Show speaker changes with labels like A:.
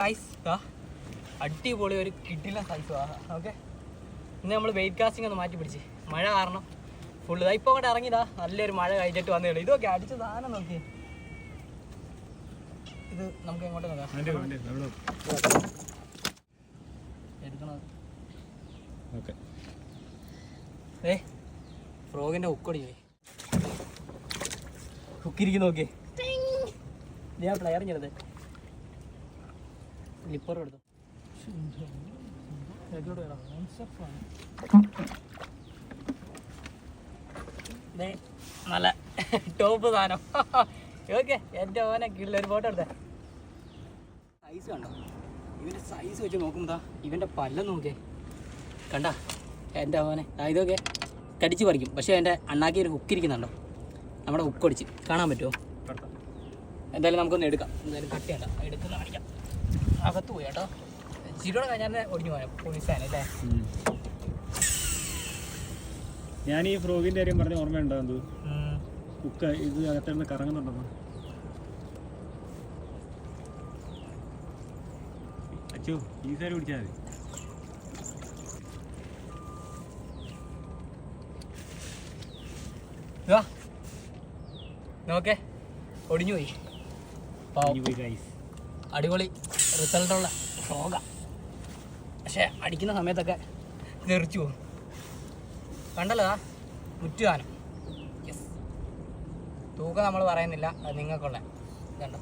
A: Size അടിപൊളി ഒരു കിട്ടില്ല സൈസ് ഓക്കെ ഇന്ന് നമ്മൾ വെയിറ്റ് കാസ്റ്റിംഗ് ഒന്ന് മാറ്റി പിടിച്ച്. മഴ കാരണം ഫുള്ള് ഇതാ ഇപ്പോൾ അങ്ങോട്ട് ഇറങ്ങിയതാ നല്ലൊരു മഴ കഴിഞ്ഞിട്ട് വന്നേ ഉള്ളൂ. ഇതൊക്കെ അടിച്ച സാധനം നോക്കി ഇത് നമുക്ക് എങ്ങോട്ട് നോക്കാം? എടുക്കണത്
B: ഓക്കെ.
A: ഏ ഫ്രോഗിന്റെ ഹുക്കടി പോയി. ഹുക്കിരിക്കുന്നു നോക്കി ഞാൻ പ്ലെയർ ചെയ്തത് ലിപ്പർ എടുത്തു? നല്ല ടോപ്പ് സാധനം. ഓക്കെ എന്റെ ഓനെ കീഴിൽ ഒരു ഫോട്ടോ എടുത്തേ. സൈസ് കണ്ടോ? ഇവന്റെ സൈസ് വെച്ച് നോക്കുമ്പോൾ ഇവന്റെ പല്ലം നോക്കേ കണ്ട? എന്റെ ഓനെ ഇതൊക്കെ കടിച്ച് പറിക്കും. പക്ഷേ എന്റെ അണ്ണാക്കി ഒരു ഹുക്ക് ഇരിക്കുന്നുണ്ടോ? നമ്മുടെ ഹുക്ക് അടിച്ച്. കാണാൻ പറ്റുമോ? എന്തായാലും നമുക്കൊന്ന് എടുക്കാം. എന്തായാലും കട്ട് ചെയ്യണ്ട എടുക്കുന്ന കാണിക്കാം. അകത്ത് പോയി കേട്ടോ. ചിരിയോടെ കഴിഞ്ഞാൽ ഒടിഞ്ഞു പോയാൽ പോലീസാണ് അല്ലേ?
B: ഞാൻ ഈ ഫ്രോഗിന്റെ കാര്യം പറഞ്ഞ ഓർമ്മയുണ്ടോ എന്ത്? കുക്ക ഇത് അകത്തിരുന്ന് കറങ്ങുന്നുണ്ടോ? അച്ചു ഈ സാരി പിടിച്ചാൽ മതി.
A: നോക്കേ. ഒടിഞ്ഞു പോയി. അടിപൊളി റിസൾട്ടുള്ള ഷോക പക്ഷെ അടിക്കുന്ന സമയത്തൊക്കെ തെറിച്ചു പോകും. കണ്ടല്ലോ ദാ, മുറ്റുകാനം. യെസ് തൂക്കം നമ്മൾ പറയുന്നില്ല അത് നിങ്ങൾക്കുള്ള കണ്ടോ